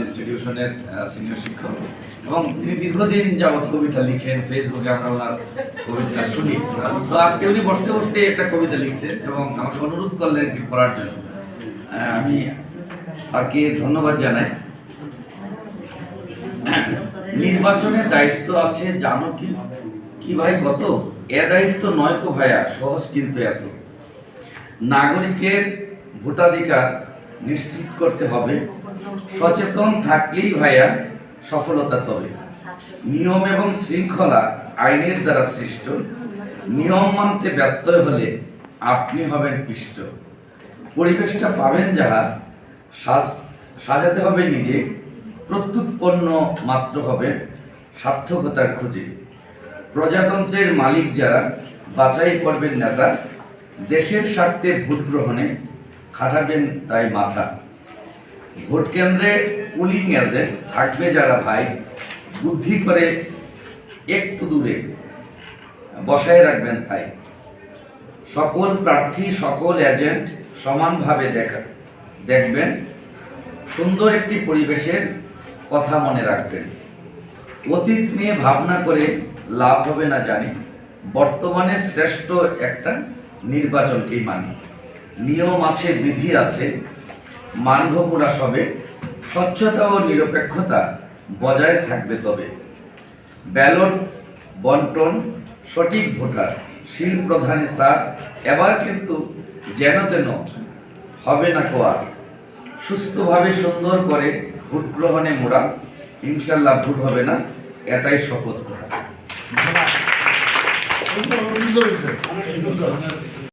ইনস্টিটিউশনের senior শিক্ষক। এবং তিনি দীর্ঘদিন যাবৎ কবিতা লিখেন, ফেসবুকে আমরা ওনার কবিতা শুনি। তো আজকে উনি বসতে বসতে একটা কবিতা লিখছেন এবং আমাকে অনুরোধ করলেন এটি পড়ার জন্য। আমি ধন্যবাদ জানাই। নির্বাচনের দায়িত্ব আছে, জানো কি? কি ভাই কত? এ দায়িত্ব নয় কো ভাইয়া, সহজ কিন্তু এত। নাগরিকের ভোটাধিকার নিশ্চিত করতে হবে। সচেতন থাকলেই ভাইয়া সফলতা তবে। নিয়ম এবং শৃঙ্খলা আইনের দ্বারা সৃষ্ট। নিয়ম মানতে ব্যত্যয় হলে আপনি হবেন পিষ্ট। পরিবেশটা পাবেন যাহা, সাজ, সাজাতে হবে নিজে। প্রত্যুৎপন্ন মাত্র হবে সার্থকতার খোঁজে। প্রজাতন্ত্রের মালিক যারা, বাছাই করবেন নেতা। দেশের স্বার্থে ভোট গ্রহণে খাটাবেন তাই মাথা। ভোট কেন্দ্রে পুলিং এজেন্ট থাকবে যারা ভাই, বুদ্ধি করে একটু দূরে বসায় রাখবেন তাই। সকল প্রার্থী, সকল এজেন্ট সমানভাবে দেখা, দেখবেন, সুন্দর একটি পরিবেশের কথা মনে রাখবেন। অতীত নিয়ে ভাবনা করে লাভ হবে না জানি, বর্তমানে শ্রেষ্ঠ একটা নির্বাচনকেই মানি। নিয়ম আছে, বিধি আছে মানব পুরা সবে স্বচ্ছতা ও নিরপেক্ষতা বজায় থাকবে তবে। ব্যালট, বন্টন, সঠিক ভোটার, শিল প্রধানে স্যার, এবার কিন্তু যেন তেন হবে না কোয়ার সুস্থভাবে সুন্দর করে ভোট গ্রহণে মোড়া, ইনশাল্লাহ ভুল হবে না, এটাই শপথ করা।